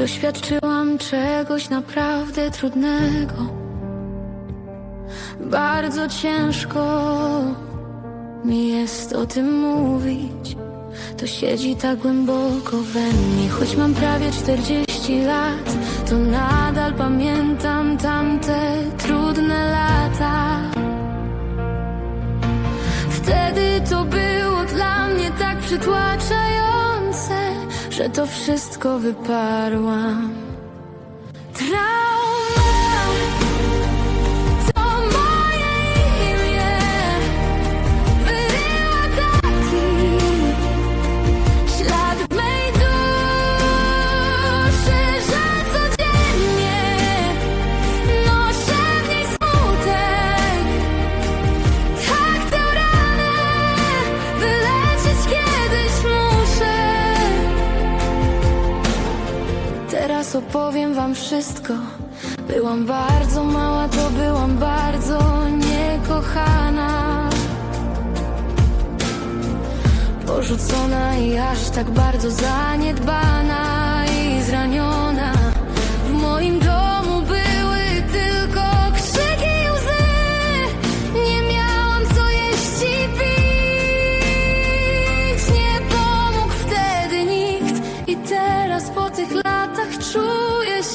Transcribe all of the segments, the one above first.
Doświadczyłam czegoś naprawdę trudnego. Bardzo ciężko mi jest o tym mówić. To siedzi tak głęboko we mnie, choć mam prawie 40 lat, to nadal pamiętam tamte trudne lata. Wtedy to było dla mnie tak przytłaczające, że to wszystko wyparłam. Trauma Teraz opowiem wam wszystko. Byłam bardzo mała, to byłam bardzo niekochana. Porzucona i aż tak bardzo zaniedbana i zraniona.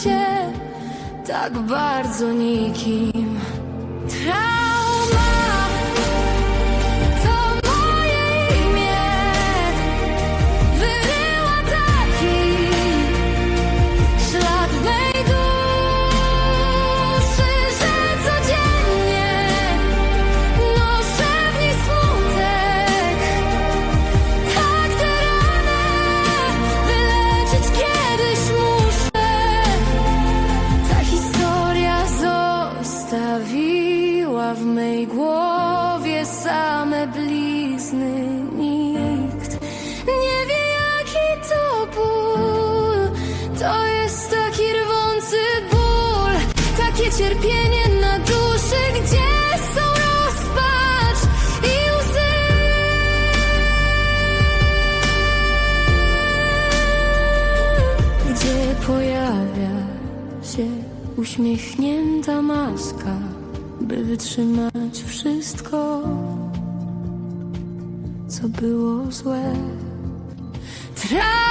Się tak bardzo nikim. Głowie same blizny. Nikt nie wie, jaki to ból. To jest taki rwący ból, takie cierpienie na duszy, gdzie są rozpacz i łzy. Gdzie pojawia się uśmiechnięta maska, by wytrzymać wszystko, co było złe. Trauma